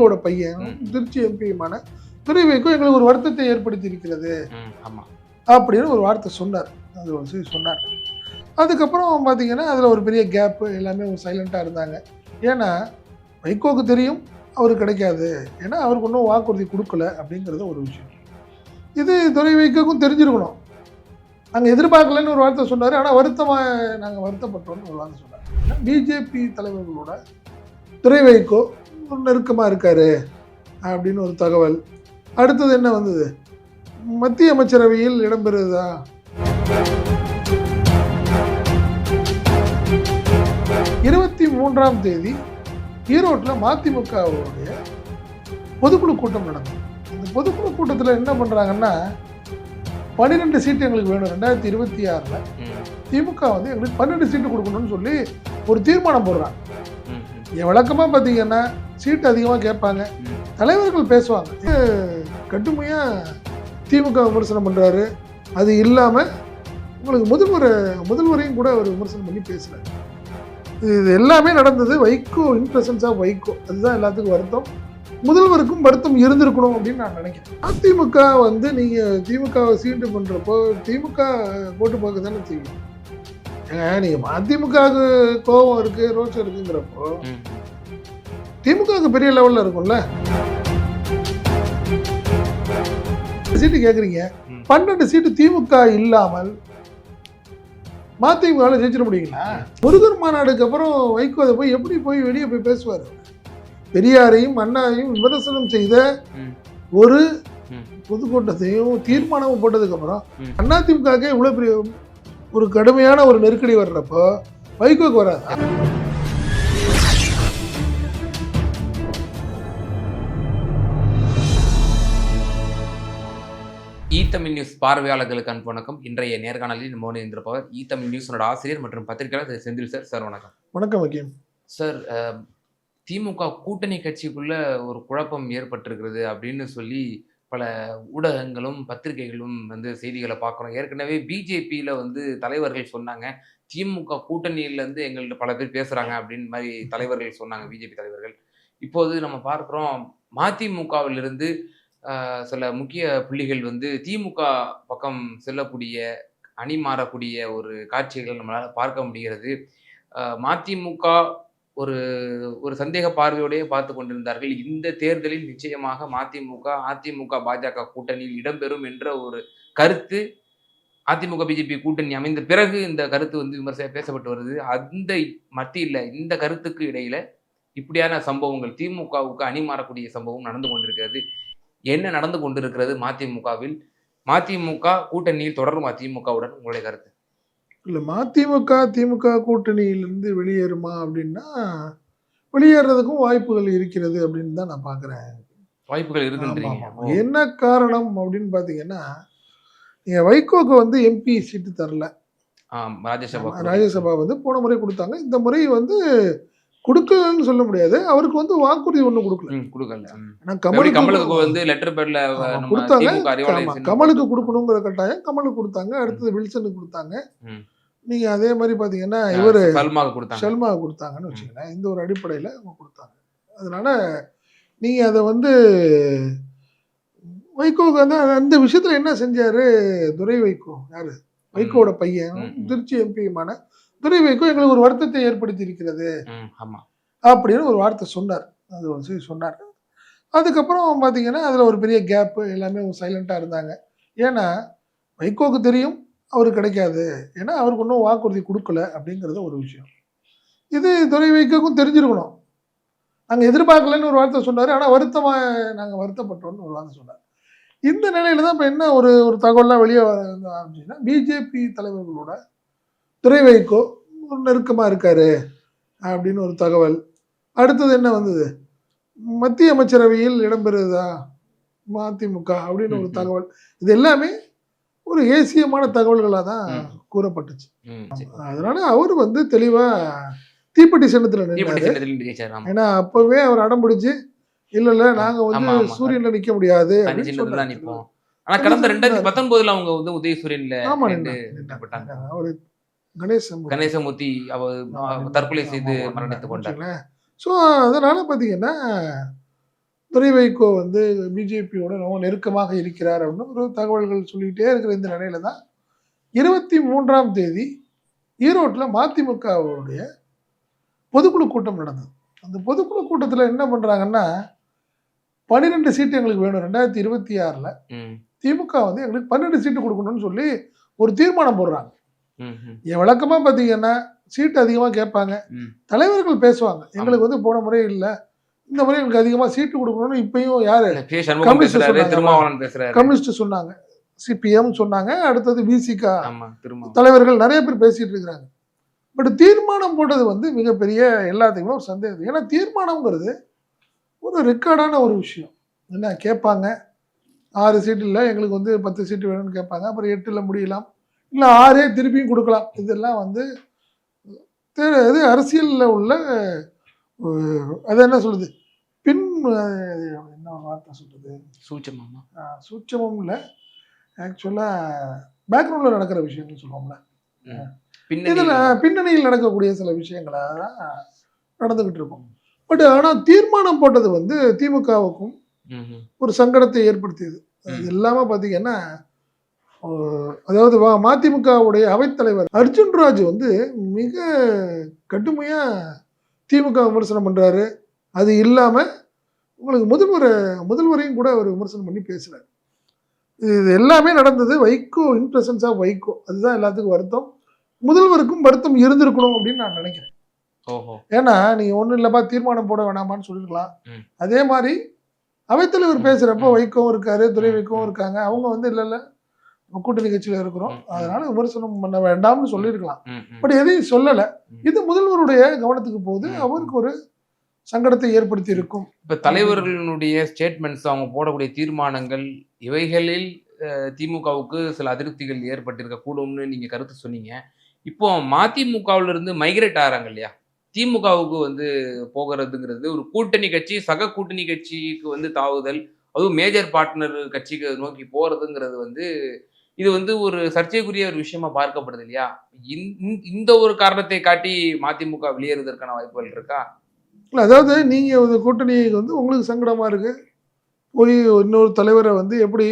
வைகோட பையன். திருச்சி எம்பியுமான துறை வைகோ எங்களுக்கு ஒரு வருத்தத்தை ஏற்படுத்தி இருக்கிறது அப்படின்னு ஒரு வார்த்தை சொன்னார். அது ஒரு சொன்னார். அதுக்கப்புறம் பார்த்தீங்கன்னா அதில் ஒரு பெரிய கேப்பு எல்லாமே சைலண்ட்டாக இருந்தாங்க. ஏன்னா வைகோக்கு தெரியும் அவருக்கு கிடைக்காது. ஏன்னா அவருக்கு ஒன்றும் வாக்குறுதி கொடுக்கல அப்படிங்கிறது ஒரு விஷயம். இது துறை வைக்கோக்கும் தெரிஞ்சிருக்கணும். நாங்கள் எதிர்பார்க்கலன்னு ஒரு வார்த்தை சொன்னார். ஆனால் வருத்தமாக நாங்கள் வருத்தப்பட்டோம்னு ஒரு வார்த்தை சொன்னார். பிஜேபி தலைவர்களோட துறை வைகோ நெருக்கமாக இருக்காரு அப்படின்னு ஒரு தகவல். அடுத்தது என்ன வந்தது? மத்திய அமைச்சரவையில் இடம்பெறுதா? இருபத்தி மூன்றாம் தேதி ஈரோட்டில் மதிமுகவுடைய பொதுக்குழு கூட்டம் நடந்தது. இந்த பொதுக்குழு கூட்டத்தில் என்ன பண்ணுறாங்கன்னா பன்னிரெண்டு சீட்டு எங்களுக்கு வேணும். ரெண்டாயிரத்தி இருபத்தி ஆறில் திமுக வந்து எங்களுக்கு பன்னெண்டு சீட்டு கொடுக்கணும்னு சொல்லி ஒரு தீர்மானம் போடுறாங்க. என் வழக்கமாக பார்த்தீங்கன்னா சீட்டு அதிகமாக கேட்பாங்க. தலைவர்கள் பேசுவாங்க. கடுமையாக திமுக விமர்சனம் பண்ணுறாரு அது இல்லாமல் உங்களுக்கு முதல்வர் முதல்வரையும் கூட அவர் விமர்சனம் பண்ணி பேசுகிறார் இது எல்லாமே நடந்தது வைகோ இன்பிரசன்ஸ் ஆஃப் வைகோ. அதுதான் எல்லாத்துக்கும் வருத்தம். முதல்வருக்கும் வருத்தம் இருந்திருக்கணும் அப்படின்னு நான் நினைக்கிறேன். அதிமுக வந்து நீங்கள் திமுகவை சீண்டு பண்ணுறப்போ திமுக ஓட்டு பார்க்க தானே செய்யும். நீங்கள் அதிமுகவுக்கு கோபம் இருக்குது ரோஷம் இருக்குங்கிறப்போ. திமுகவுக்கு பெரிய லெவலில் இருக்கும்ல சீட்டு கேட்குறீங்க. பன்னெண்டு சீட்டு திமுக இல்லாமல் மதிமுகவில் ஜெயிச்சிட முடியுங்களா முருகர் மாநாடுக்கு அப்புறம் வைகோ அதை போய் எப்படி போய் வெளியே போய் பேசுவார் பெரியாரையும் அண்ணாவையும் விமர்சனம் செய்த. ஒரு. பொதுக்கூட்டத்தையும் தீர்மானமும் போட்டதுக்கப்புறம் ம். அதிமுகவுக்கே இவ்வளோ பெரிய ஒரு கடுமையான ஒரு நெருக்கடி வர்றப்போ வைகோக்கு வராது. ஈ தமிழ் நியூஸ் பார்வையாளர்களுக்கு அன்பு வணக்கம். இன்றைய நேர்காணலில் மோனி இருந்திருப்பவர் ஈ தமிழ் நியூஸோட ஆசிரியர் மற்றும் பத்திரிகையாளர் திரு செந்தில் சார். சார் வணக்கம். வணக்கம் வக்கீல். சார் திமுக கூட்டணி கட்சிக்குள்ள ஒரு குழப்பம் ஏற்பட்டிருக்கிறது அப்படின்னு சொல்லி பல ஊடகங்களும் பத்திரிகைகளும் வந்து செய்திகளை பார்க்குறோம். ஏற்கனவே பிஜேபியில் வந்து தலைவர்கள் சொன்னாங்க. திமுக கூட்டணியிலேருந்து எங்கள்கிட்ட பல பேர் பேசுகிறாங்க அப்படின்னு மாதிரி தலைவர்கள் சொன்னாங்க பிஜேபி தலைவர்கள். இப்போது நம்ம பார்க்குறோம் மதிமுகவிலிருந்து சில முக்கிய புள்ளிகள் வந்து திமுக பக்கம் செல்லக்கூடிய அணி மாறக்கூடிய ஒரு காட்சிகள் நம்மளால் பார்க்க முடிகிறது. மதிமுக ஒரு ஒரு சந்தேக பார்வையோடயே பார்த்து கொண்டிருந்தார்கள். இந்த தேர்தலில் நிச்சயமாக மதிமுக அதிமுக பாஜக கூட்டணியில் இடம்பெறும் என்ற ஒரு கருத்து அதிமுக பிஜேபி கூட்டணி அமைந்த பிறகு இந்த கருத்து வந்து விமர்சனம் பேசப்பட்டு வருது. அந்த மத்தியில் இந்த கருத்துக்கு இடையில இப்படியான சம்பவங்கள் திமுகவுக்கு அணி மாறக்கூடிய சம்பவம் நடந்து கொண்டிருக்கிறது. என்ன நடந்து கொண்டிருக்கிறது மதிமுகவில்? மதிமுக கூட்டணியில் தொடரும் அதிமுகவுடன் உங்களுடைய கருத்து? இல்லை மதிமுக திமுக கூட்டணியிலிருந்து வெளியேறுமா அப்படின்னா வெளியேறதுக்கும் வாய்ப்புகள் இருக்கிறது அப்படின்னு தான் நான் பார்க்குறேன் வாய்ப்புகள் இருக்குன்றீங்க. என்ன காரணம் அப்படின்னு பார்த்தீங்கன்னா நீங்கள் வைகோக்கு வந்து எம்பி சீட்டு தரல. ராஜ்யசபா ராஜ்யசபா வந்து போன முறை கொடுத்தாங்க. இந்த முறை வந்து கொடுக்கலன்னு சொல்ல முடியாது. அவருக்கு வந்து வாக்குறுதி ஒன்றும் கொடுக்கல. ம், கொடுக்கல. ஆனா கமலுக்கு கமலுக்கு வந்து லெட்டர் பேர்ல கொடுத்தாங்க. கமலுக்கு கொடுக்கணுங்கிற கட்டாயம் கமலுக்கு கொடுத்தாங்க. அடுத்தது வில்சனுக்கு கொடுத்தாங்க. ம். நீங்க அதே மாதிரி பாத்தீங்கன்னா இவர் ஷல்மா கொடுத்தாங்கன்னு வச்சுக்கோங்களேன். இந்த ஒரு அடிப்படையில் அவங்க கொடுத்தாங்க. அதனால நீங்கள் அதை வந்து வைகோக்கு வந்து அந்த விஷயத்தில் என்ன செஞ்சாரு? துரை வைகோ. யாரு? வைகோட பையன். திருச்சி எம்பியுமான துரை வைகோ எங்களுக்கு ஒரு வருத்தத்தை ஏற்படுத்தி இருக்கிறது ம், ஆமா. அப்படின்னு ஒரு வார்த்தை சொன்னார். அது ஒரு செய்தி சொன்னார். அதுக்கப்புறம் பார்த்தீங்கன்னா அதில் ஒரு பெரிய கேப்பு எல்லாமே சைலண்ட்டாக இருந்தாங்க. ஏன்னா வைகோக்கு தெரியும் அவருக்கு கிடைக்காது. ஏன்னா அவருக்கு ஒன்றும் வாக்குறுதி கொடுக்கல அப்படிங்கிறது ஒரு விஷயம். இது துறை வைக்கோக்கும் தெரிஞ்சிருக்கணும். நாங்கள் எதிர்பார்க்கலன்னு ஒரு வார்த்தை சொன்னார். ஆனால் வருத்தமாக நாங்கள் வருத்தப்பட்டோம்னு ஒரு வார்த்தை சொன்னார். இந்த நிலையில தான் இப்போ என்ன ஒரு ஒரு தகவல்லாம் வெளியே வந்து ஆரம்பிச்சுன்னா பிஜேபி தலைவர்களோட துறை வைகோ நெருக்கமாக இருக்காரு அப்படின்னு ஒரு தகவல் அடுத்தது என்ன வந்தது மத்திய அமைச்சரவையில் இடம்பெறுதா மதிமுக அப்படின்னு ஒரு. தகவல் இது எல்லாமே ஒரு ஏசியமான தகவல்களாக தான். கூறப்பட்டுச்சு. அதனால அவர் வந்து தெளிவா தீப்பெட்டி சின்னத்துல ஆமா ஏன்னா அப்பவே அவர் அடம் பிடிச்சு இல்ல இல்ல நாங்க ஆமா, வந்து ஆமா. சூரியன்ல நிக்க முடியாது ஆனா கடந்த ரெண்டாயிரத்தி பத்தொன்பதுல அவங்க வந்து உதயசூரியன்ல ஆமா நின்று நின்னாங்க, நின்றுபட்டாங்க. நின்னாங்க. அவரு கணேசமூர்த்தி. அவர் தற்கொலை செய்து மரணித்துக் கொண்டார். ஸோ அதனால பார்த்தீங்கன்னா துரை வைகோ வந்து பிஜேபியோட ரொம்ப நெருக்கமாக இருக்கிறார் அப்படின்னு ஒரு தகவல்கள் சொல்லிக்கிட்டே இருக்கிற இந்த நிலையில தான் இருபத்தி மூன்றாம் தேதி ஈரோட்டில் மதிமுகவுடைய பொதுக்குழு கூட்டம் நடந்தது. அந்த பொதுக்குழு கூட்டத்தில் என்ன பண்ணுறாங்கன்னா பன்னிரெண்டு சீட்டு எங்களுக்கு வேணும். ரெண்டாயிரத்தி இருபத்தி ஆறில் திமுக வந்து எங்களுக்கு பன்னெண்டு சீட்டு கொடுக்கணும்னு சொல்லி ஒரு தீர்மானம் போடுறாங்க. என் வழக்கமாக பார்த்தீங்கன்னா சீட்டு அதிகமாக கேட்பாங்க. தலைவர்கள் பேசுவாங்க. எங்களுக்கு வந்து போன முறை இல்லை. இந்த முறை எங்களுக்கு அதிகமாக சீட்டு கொடுக்கணும்னு இப்பயும் யார்? கம்யூனிஸ்ட் கம்யூனிஸ்ட் சொன்னாங்க. சிபிஎம் சொன்னாங்க. அடுத்தது விசிகா திருமாவளவன். தலைவர்கள் நிறைய பேர் பேசிட்டு இருக்கிறாங்க. பட் தீர்மானம் போட்டது வந்து மிகப்பெரிய எல்லாத்துக்குமே ஒரு சந்தேகம். ஏன்னா தீர்மானம்ங்கிறது ஒரு ரெக்கார்டான ஒரு விஷயம். என்ன கேட்பாங்க. ஆறு சீட்டு இல்லை எங்களுக்கு வந்து பத்து சீட்டு வேணும்னு கேட்பாங்க. அப்புறம் எட்டில் முடியலாம். இல்லை ஆறே திருப்பியும் கொடுக்கலாம். இதெல்லாம் வந்து இது அரசியலில் உள்ள அது என்ன சொல்லுது பின் என்ன வார்த்தை சொல்றது? சூச்சமாமா ஆஹ் சூட்சமும் இல்லை. ஆக்சுவலாக பேக்ரவுண்டில் நடக்கிற விஷயம்னு சொல்லுவோம்ல. இதில் பின்னணியில் நடக்கக்கூடிய சில விஷயங்களா தான் நடந்துக்கிட்டு இருக்கும். பட் ஆனால் தீர்மானம் போட்டது வந்து திமுகவுக்கும் ஒரு சங்கடத்தை ஏற்படுத்தியது. அது இல்லாமல் பார்த்தீங்கன்னா அதாவது மதிமுகவுடைய அவைத்தலைவர் அர்ஜுன் ராஜ் வந்து மிக கடுமையாக திமுக விமர்சனம் பண்ணுறாரு அது இல்லாமல் உங்களுக்கு முதல்வரை முதல்வரையும் கூட அவர் விமர்சனம் பண்ணி பேசுகிறார் இது எல்லாமே நடந்தது Vaiko in presence of Vaiko. அதுதான் எல்லாத்துக்கும் வருத்தம். முதல்வருக்கும் வருத்தம் இருந்திருக்கணும் அப்படின்னு நான் நினைக்கிறேன். ஏன்னா நீங்க ஒன்றும் இல்லப்பா தீர்மானம் போட வேணாமான்னு சொல்லிருக்கலாம். அதே மாதிரி அவைத்தலைவர் பேசுறப்போ ம். வைக்கவும் இருக்காரு துறை வைக்கவும் இருக்காங்க. அவங்க வந்து இல்ல இல்ல கூட்டணி கட்சியில இருக்கிறோம். அதனால விமர்சனம் பண்ண வேண்டாம்னு சொல்லியிருக்கலாம். பட் எதையும் சொல்லல. இது முதல்வருடைய கவனத்துக்கு போகுது. ம், அவருக்கு ஒரு சங்கடத்தை ஏற்படுத்தி இருக்கும். இப்ப தலைவர்களுடைய ஸ்டேட்மெண்ட்ஸ் அவங்க போடக்கூடிய தீர்மானங்கள் இவைகளில் திமுகவுக்கு சில அதிருப்திகள் ஏற்பட்டிருக்க கூடும்னு நீங்க கருத்து சொன்னீங்க. இப்போ மதிமுகவுல இருந்து மைக்ரேட் ஆறாங்க இல்லையா? திமுகவுக்கு வந்து போகிறதுங்கிறது ஒரு கூட்டணி கட்சி சக கூட்டணி கட்சிக்கு வந்து தாவுதல் அதுவும் மேஜர் பார்ட்னர் கட்சிக்கு நோக்கி போறதுங்கிறது வந்து இது வந்து ஒரு சர்ச்சைக்குரிய ஒரு விஷயமா பார்க்கப்படுது இல்லையா? இந்த- இந்த- இந்த ஒரு காரணத்தை காட்டி மதிமுக வெளியேறுவதற்கான வாய்ப்புகள் இருக்கா? இல்ல அதாவது நீங்க ஒரு கூட்டணி வந்து உங்களுக்கு சங்கடமா இருக்கு. போய் இன்னொரு தலைவரை வந்து எப்படி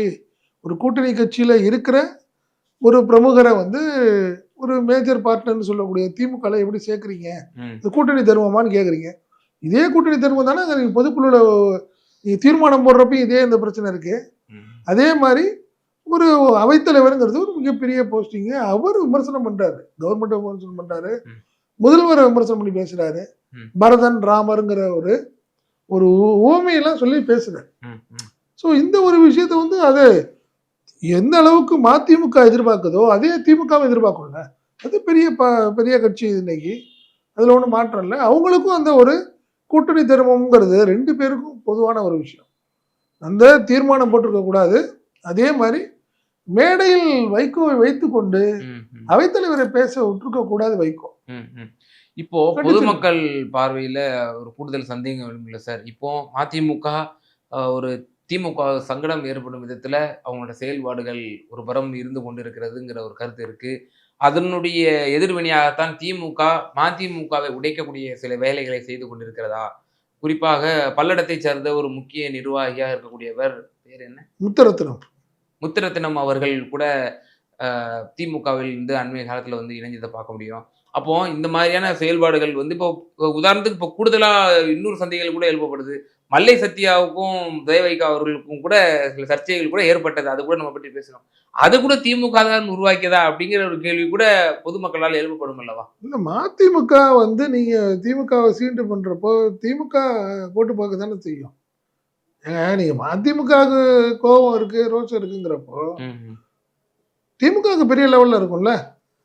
ஒரு கூட்டணி கட்சியில இருக்கிற ஒரு பிரமுகரை வந்து ஒரு மேஜர் பார்ட்னர்னு சொல்லக்கூடிய திமுக ல எப்படி சேர்க்குறீங்க? இது கூட்டணி தருவமான்னு கேட்குறீங்க இதே கூட்டணி தருவம் தானே நீங்கள் நீங்க தீர்மானம் போடுறப்ப இதே இந்த பிரச்சனை இருக்கு. ம். அதே மாதிரி ஒரு அவைத்தலைவருங்கிறது ஒரு மிகப்பெரிய போஸ்டிங்கு அவர் விமர்சனம் பண்றாரு. கவர்மெண்ட் விமர்சனம் பண்றாரு. ம். முதல்வரை விமர்சனம் பண்ணி பேசுறாரு. ம். பரதன் ராமருங்கிற ஒரு ஒரு ஊமையெல்லாம் சொல்லி ம். ஸோ இந்த ஒரு விஷயத்த வந்து அது எந்த அளவுக்கு மதிமுக எதிர்பார்க்குதோ அதே திமுக எதிர்பார்க்கும்ல அது பெரிய ப பெரிய கட்சி இன்னைக்கு. அதில் ஒன்றும் மாற்றம் இல்லை. அவங்களுக்கும் அந்த ஒரு கூட்டணி தர்மம்ங்கிறது ரெண்டு பேருக்கும் பொதுவான ஒரு விஷயம். அந்த தீர்மானம் போட்டிருக்க கூடாது அதே மாதிரி மேடையில் வைகோவை வைத்துக்கொண்டு. அவைத்தலைவரை பேச விட்டுருக்க கூடாது வைகோ. இப்போ. பொதுமக்கள் பார்வையில ஒரு கூடுதல் சந்தேகம் எழும்புல சார் இப்போ மதிமுக அஹ், ஒரு திமுக சங்கடம் ஏற்படும் விதத்துல அவங்களோட செயல்பாடுகள் ஒரு புறம் இருந்து கொண்டிருக்கிறதுங்கிற ஒரு கருத்து இருக்கு அதனுடைய எதிர்வினையாகத்தான் திமுக மதிமுகவை உடைக்கக்கூடிய சில வேலைகளை செய்து கொண்டிருக்கிறதா குறிப்பாக பல்லடத்தை சேர்ந்த ஒரு முக்கிய நிர்வாகியாக இருக்கக்கூடியவர் பேர் என்ன முத்தரத்தினம் முத்துரத்தினம் அவர்கள் கூட திமுகவில் இருந்து அண்மைய காலத்தில் வந்து இணைஞ்சதை பார்க்க முடியும். அப்போ இந்த மாதிரியான செயல்பாடுகள் வந்து இப்போ உதாரணத்துக்கு இப்போ கூடுதலாக இன்னொரு சந்தைகள் கூட எழுப்பப்படுது. மல்லை சத்யாவுக்கும் தேவைகா அவர்களுக்கும் கூட சில சர்ச்சைகள் கூட ஏற்பட்டது. அது கூட நம்ம பற்றி பேசணும். அது கூட திமுக தான் உருவாக்கியதா அப்படிங்கிற ஒரு கேள்வி கூட பொதுமக்களால் எழுப்பப்படும் அல்லவா? இல்லை மதிமுக வந்து நீங்கள் திமுகவை சீண்டு பண்ணுறப்போ திமுக போட்டு பார்க்க தானே செய்யும். ஏங்க நீங்கள் மதிமுகவுக்கு கோபம் இருக்குது ரோஷம் இருக்குங்கிறப்போ திமுகவுக்கு பெரிய லெவலில் இருக்கும்ல?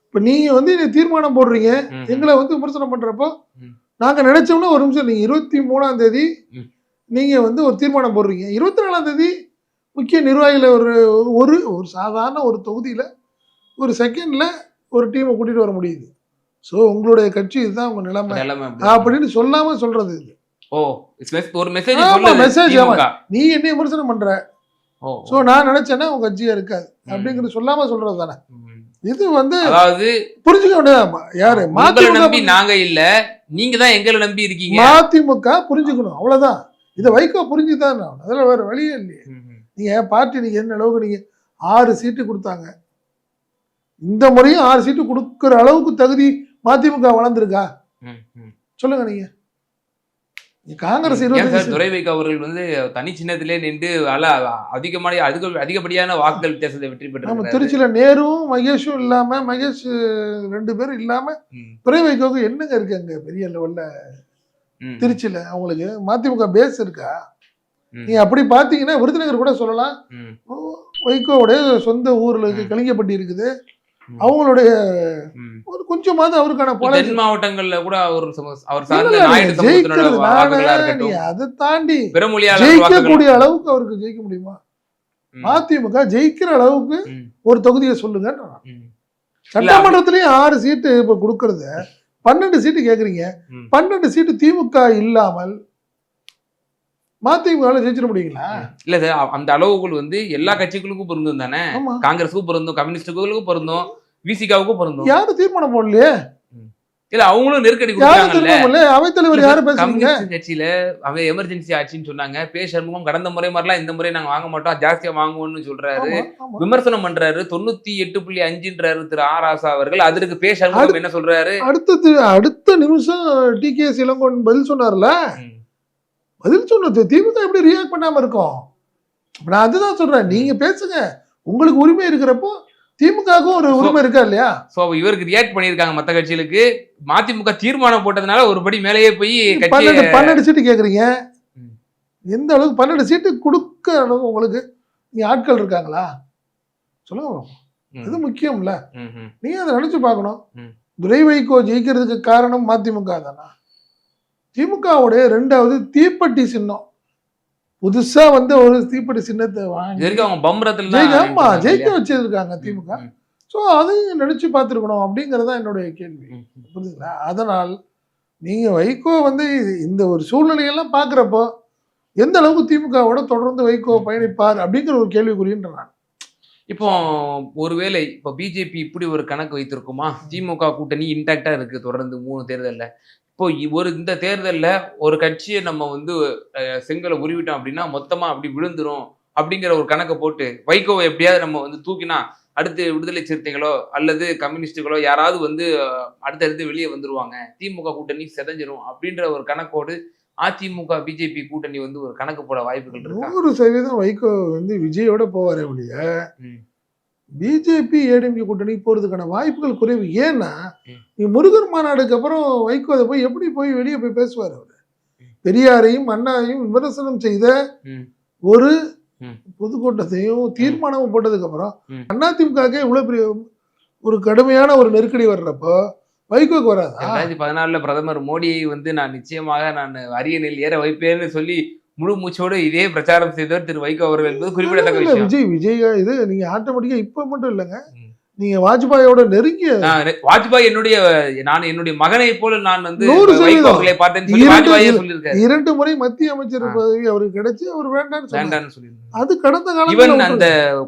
இப்போ நீங்கள் வந்து நீ தீர்மானம் போடுறீங்க எங்களை வந்து விமர்சனம் பண்ணுறப்போ ம். நாங்கள் நினைச்சோம்னா ஒரு நிமிஷம் நீங்கள் இருபத்தி மூணாம் தேதி ம். நீங்கள் வந்து ஒரு தீர்மானம் போடுறீங்க. இருபத்தி நாலாம் தேதி முக்கிய நிர்வாகிகளை ஒரு ஒரு ஒரு சாதாரண ஒரு தொகுதியில் ஒரு செகண்டில் ஒரு டீமை கூட்டிகிட்டு வர முடியுது. ஸோ உங்களுடைய கட்சி இதுதான் உங்கள் நிலைமை. நிலைமை அப்படி. அப்படின்னு சொல்லாம சொல்றது இது. ஓ mes- ஒரு மெசேஜ். திமுக. நீ என்ன விமர்சனம் பண்ற? சோ நான் நினைச்சேன்னா உங்க கட்சியா இருக்காது. அப்படிங்கிறது சொல்லாம சொல்றது தானே. இது வந்து அதாவது புரிஞ்சுக்க வேண்டியது யாரு? நம்பி நாங்க இல்ல. நீங்க தான் எங்களை நம்பி இருக்கீங்க. மதிமுக புரிஞ்சுக்கணும். அவ்வளவுதான். இதை வைகோ புரிஞ்சுதான் அதில் வேற வழியே இல்லையே. நீங்க பார்ட்டி நீங்க என்ன அளவுக்கு நீங்க ஆறு சீட்டு கொடுத்தாங்க. இந்த முறையும் ஆறு சீட்டு கொடுக்குற அளவுக்கு தகுதி மதிமுக வளர்ந்துருக்கா. சொல்லுங்க நீங்க. காங்கிரஸ் ஏன் இருபத்தஞ்சு சார் சீட்டு- துரை வைகோ அவர்கள் வந்து தனி சின்னத்திலே நின்று அல்ல அதிகமான அதிக அதிகப்படியான வாக்குகள் வித்தியாசத்தை வெற்றி நம்ம பெற்றிருக்கிறாரு திருச்சியில நேருவும் மகேஷும் இல்லாம மகேஷ் ரெண்டு பேரும் இல்லாம துறை வைகோவுக்கு என்னங்க இருக்கு அங்க பெரிய லெவல்ல? திருச்சியில அவங்களுக்கு மதிமுக பேஸ் இருக்கா? நீங்க அப்படி பாத்தீங்கன்னா விருதுநகர் கூட சொல்லலாம். வைகோவுடைய சொந்த ஊர்ல இருக்கு. கலிங்கப்பட்டி இருக்குது. அவங்களுடைய. ஒரு கொஞ்சமாவது அவருக்கான பல மாவட்டங்கள்ல கூட அவர் அவர் சார்ந்த அதை தாண்டி ஜெயிக்கக்கூடிய அளவுக்கு அவருக்கு ஜெயிக்க முடியுமா? மதிமுக ஜெயிக்கிற அளவுக்கு ஒரு தொகுதியை சொல்லுங்க சட்டமன்றத்திலயும் ஆறு சீட்டு இப்ப கொடுக்கறத பன்னெண்டு சீட்டு கேக்குறீங்க. பன்னெண்டு சீட்டு திமுக இல்லாமல் மதிமுக ஜெயிச்சிட முடியுங்களா? இல்ல சார் அந்த அளவுகள் வந்து எல்லா கட்சிகளுக்கும் பொருந்தும் தானே? காங்கிரஸுக்கும் பொருந்தும் கம்யூனிஸ்டுகளுக்கும் பொருந்தும் விசிகாவுக்கும் பொருந்தும். யாரும் தீர்மானம் போடலையே? இல்ல அவங்களும் நெருக்கடி அவைத்தலைவர் யாரும் பேசுறீங்க? கட்சியில அவன் எமர்ஜென்சி ஆட்சின்னு சொன்னாங்க. பே சண்முகம் கடந்த முறை மாதிரிலாம் இந்த முறை நாங்க வாங்க மாட்டோம் ஜாஸ்தியா வாங்குவோம்னு சொல்றாரு. விமர்சனம் பண்றாரு. தொண்ணூத்தி எட்டு புள்ளி அஞ்சுன்றாரு திரு ஆர் ஆசா அவர்கள். அதற்கு பே சண்முகம் என்ன சொல்றாரு? அடுத்தது அடுத்த நிமிஷம் டி கே இளங்கோன் பதில் சொன்னார்ல? பதில் சொன்னது திமுக எப்படி ரியாக்ட் பண்ணாம இருக்கும்? நான் அதுதான் சொல்றேன் நீங்க பேசுங்க. உங்களுக்கு உரிமை இருக்கிறப்போ திமுகவுக்கும் ஒரு உரிமை இருக்கா இல்லையா? சோ இவருக்கு ரியாக்ட் பண்ணிருக்காங்க மத்த கட்சிகளுக்கு. மதிமுக தீர்மானம் போட்டதுனால ஒரு படி மேலேயே போய் பன்னெண்டு பன்னெண்டு சீட்டு கேக்குறீங்க. எந்த அளவுக்கு பன்னெண்டு சீட்டு கொடுக்க அளவு உங்களுக்கு? நீ ஆட்கள் இருக்காங்களா? சொல்லுங்க. இது முக்கியம்ல. நீங்க அதை நினைச்சு பார்க்கணும். துரை வைகோ ஜெயிக்கிறதுக்கு காரணம் மதிமுக தானா? திமுகவுடைய ரெண்டாவது தீப்பெட்டி சின்னம். புதுசா வந்து ஒரு தீப்பெட்டி சின்னத்தை வாங்கி ஜெயிக்க ஆமா ஜெயிக்க வச்சிருக்காங்க திமுக. ஸோ அதையும் நினைச்சு பார்த்துருக்கணும் அப்படிங்கிறது என்னுடைய கேள்வி. புரியுதுங்களா அதனால் நீங்க வைகோ வந்து இந்த ஒரு சூழ்நிலையெல்லாம் பார்க்குறப்போ எந்த அளவுக்கு திமுகவோட தொடர்ந்து வைகோ பயணிப்பார் அப்படிங்கிற ஒரு கேள்விக்குறின்ற நான். இப்போ ஒருவேளை இப்போ பிஜேபி இப்படி ஒரு கணக்கு வைத்திருக்குமா? திமுக கூட்டணி இன்டாக்டா இருக்கு தொடர்ந்து மூணு தேர்தல்ல. இப்போ ஒரு இந்த தேர்தல்ல ஒரு கட்சியை நம்ம வந்து செங்கலை உருவிட்டோம் அப்படின்னா மொத்தமா அப்படி விழுந்துரும் அப்படிங்கிற ஒரு கணக்கை போட்டு வைகோவை எப்படியாவது நம்ம வந்து தூக்கினா அடுத்து விடுதலை சிறுத்தைகளோ அல்லது கம்யூனிஸ்டுகளோ யாராவது வந்து அடுத்தடுத்து வெளியே வந்துருவாங்க திமுக கூட்டணி செதஞ்சிரும் அப்படின்ற ஒரு கணக்கோடு அதிமுக பிஜேபி கூட்டணி வந்து ஒரு கணக்கு போட வாய்ப்புகள் இருக்கா நூறு சதவீதம் வைகோ வந்து விஜயோட போவாரே ஒழிய. பிஜேபி ஏடிஎம்கே கூட்டணி போறதுக்கான வாய்ப்புகள் குறைவு ஏன்னா. நீ முருகன் மாநாடுக்கு அப்புறம் வைகோ அதை போய் எப்படி போய் வெளியே போய் பேசுவார் அவர் பெரியாரையும் அண்ணாவையும் விமர்சனம் செய்த. ஒரு. பொதுக்கூட்டத்தையும் தீர்மானமும் போட்டதுக்கு அப்புறம் ம். அதிமுகக்கே இவ்வளவு பெரிய ஒரு கடுமையான ஒரு நெருக்கடி வர்றப்போ வைகோக்கு வராதா ரெண்டாயிரத்தி பதினாலுல பிரதமர் மோடியை வந்து நான் நிச்சயமாக நான் அரியணையில் ஏற வைப்பேன்னு சொல்லி முழு மூச்சோடு இதே பிரச்சாரம் செய்தவர் திரு வைகோ அவர்கள் என்பது குறிப்பிடத்தக்க விஷயம் விஜய் விஜய் இது நீங்க ஆட்டோமேட்டிக்கா இப்ப மட்டும் இல்லைங்க. நீங்க வாஜ்பாயோட நெருங்கிய வாஜ்பாய் என்னுடைய நான் என்னுடைய மகனை போல நான் வந்து நூறு சதவீதம். சொல்லி இரண்டு- முறை மத்திய அமைச்சர். பதவி அவருக்கு கிடைச்சு அவர் வேண்டாம்னு வேண்டான்னு சொல்லியிருக்காரு அது கடந்த ஈவன் காலத்துல அந்த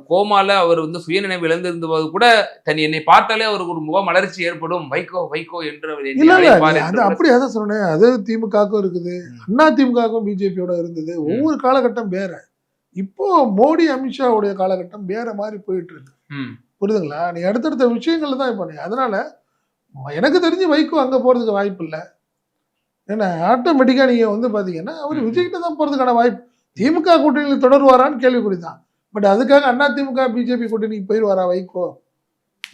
கோமால அவர் வந்து சுயநினைவு இழந்திருந்த போது கூட தன் என்னை பார்த்தாலே அவருக்கு ஒரு முக மலர்ச்சி ஏற்படும். வைகோ வைகோ என்று அது அப்படி அதான் சொன்னேன். அது திமுகவுக்கும் இருக்குது. அண்ணா திமுகவுக்கும் பிஜேபியோட இருந்தது. ஒவ்வொரு காலகட்டம் வேற. இப்போ மோடி அமித்ஷாவுடைய காலகட்டம் வேற மாதிரி போயிட்டு இருக்கு. புரியுதுங்களா? நீ அடுத்தடுத்த விஷயங்கள் தான் இப்போ நீ அதனால எனக்கு தெரிஞ்சு வைகோ அங்க போறதுக்கு வாய்ப்பு இல்லை. ஏன்னா ஆட்டோமேட்டிக்கா நீங்க வந்து பாத்தீங்கன்னா அவர். விஜய்கிட்ட தான் போறதுக்கான வாய்ப்பு. திமுக கூட்டணியில் தொடருவாரான்னு கேள்விக்குறி தான். பட் அதுக்காக அண்ணா திமுக பிஜேபி கூட்டணிக்கு போயிடுவாரா வைகோ?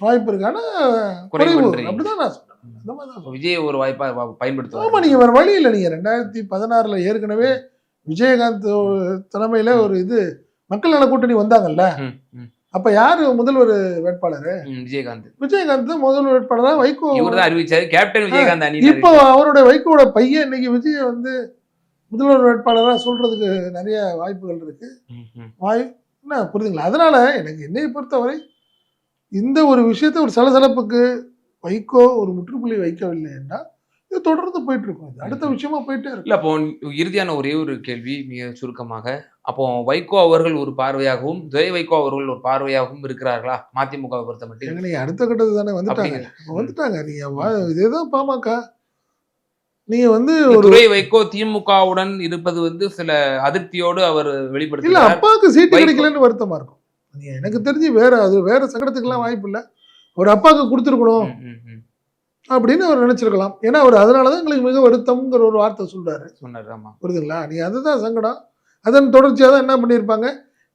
வாய்ப்பு இருக்கான குறைவு. அப்படிதான் நான் சொல்றேன். விஜய் ஒரு வாய்ப்பா வ- ஆமா பயன்படுத்துவார் நீங்க வேற வழி இல்லை. நீங்க ரெண்டாயிரத்தி பதினாறுல ஏற்கனவே விஜயகாந்த் தலைமையில ஒரு இது மக்கள் நல கூட்டணி வந்தாங்கல்ல? அப்ப யாரு முதல்வர் வேட்பாளர்? விஜயகாந்த். விஜயகாந்த் தான் முதல் வேட்பாளரா? வைகோ. இவர் தான் அறிவிச்சாரு. கேப்டன் விஜயகாந்த் அணி இப்போ அவருடைய வைகோட பையன் இன்னைக்கு விஜய வந்து முதல்வர் வேட்பாளரா சொல்றதுக்கு நிறைய வாய்ப்புகள் இருக்கு. வாய் என்ன புரியுதுங்களா? அதனால எனக்கு என்னை பொறுத்தவரை இந்த ஒரு விஷயத்தை ஒரு சலசலப்புக்கு வைகோ ஒரு முற்றுப்புள்ளி வைக்கவில்லை என்றால் இது தொடர்ந்து போயிட்டு இருக்கும் இது அடுத்த விஷயமா போயிட்டே இருக்கும். இல்ல அப்போ இறுதியான ஒரே ஒரு கேள்வி மிக சுருக்கமாக. அப்போ வைகோ அவர்கள் ஒரு பார்வையாகவும் துரை வைகோ அவர்கள் ஒரு பார்வையாகவும் இருக்கிறார்களா? மதிமுகவை பொறுத்த மட்டும் நீங்க அடுத்த கட்டத்து தானே வந்துட்டாங்க. வந்துட்டாங்க. நீங்க இதேதான் பாமக. நீங்க வந்து ஒரு வைகோ திமுகவுடன் இருப்பது வந்து சில அதிருப்தியோடு அவர் இல்ல வெளிப்படுத்துகிறார். அப்பாவுக்கு சீட்டு கிடைக்கலன்னு வருத்தமா இருக்கும். எனக்கு தெரிஞ்சு வேற அது வேற சங்கடத்துக்குலாம் வாய்ப்பு இல்ல. ஒரு அப்பாவுக்கு கொடுத்துருக்கணும். அப்படின்னு அவர் நினைச்சிருக்கலாம். ஏன்னா அவர் அதனாலதான் எங்களுக்கு மிக வருத்தம்ங்கிற ஒரு வார்த்தை சொல்றாரு. சொன்னார் ஆமா. புரியுதுங்களா? நீ அதுதான் சங்கடம். அதன் தொடர்ச்சியாக தான் என்ன பண்ணியிருப்பாங்க?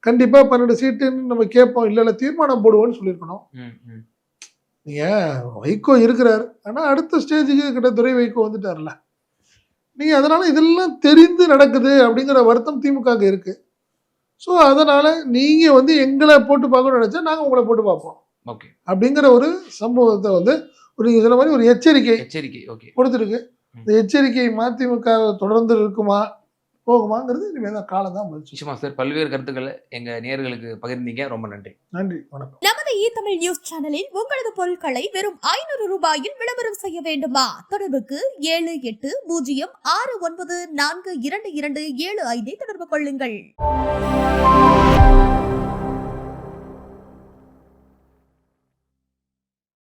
கண்டிப்பா பன்னெண்டு சீட்டுன்னு நம்ம கேட்போம். இல்ல இல்ல தீர்மானம் போடுவோம்னு சொல்லியிருக்கணும். ம், ம். நீங்க வைகோ இருக்கிறார். ஆனா அடுத்த ஸ்டேஜுக்கு கிட்ட துறை வைகோ வந்துட்டார்ல. நீங்க அதனால இதெல்லாம் தெரிந்து நடக்குது அப்படிங்கிற வருத்தம் திமுகவுக்கு இருக்கு. ஸோ அதனால நீங்க வந்து எங்களை போட்டு பார்க்கணும்னு நினைச்சா நாங்க உங்களை போட்டு பார்ப்போம். ஓகே. அப்படிங்கிற ஒரு சம்பவத்தை வந்து ஒரு சொன்ன மாதிரி ஒரு எச்சரிக்கை எச்சரிக்கை ஓகே கொடுத்துருக்கு. இந்த எச்சரிக்கை மதிமுக தொடர்ந்து இருக்குமா போகுமாங்கிறது இனிமேல் தான் காலம் தான் நிச்சயமா சார் பல்வேறு கருத்துக்களை எங்க நேயர்களுக்கு பகிர்ந்தீங்க. ரொம்ப நன்றி. நன்றி வணக்கம். நமது இ தமிழ் நியூஸ் சேனலில் உங்களது பொருட்களை வெறும் ஐநூறு ரூபாயில் விளம்பரம் செய்ய வேண்டுமா? தொடர்புக்கு ஏழு எட்டு பூஜ்ஜியம் ஆறு ஒன்பது நான்கு இரண்டு இரண்டு ஏழு ஐந்தை தொடர்பு கொள்ளுங்கள்.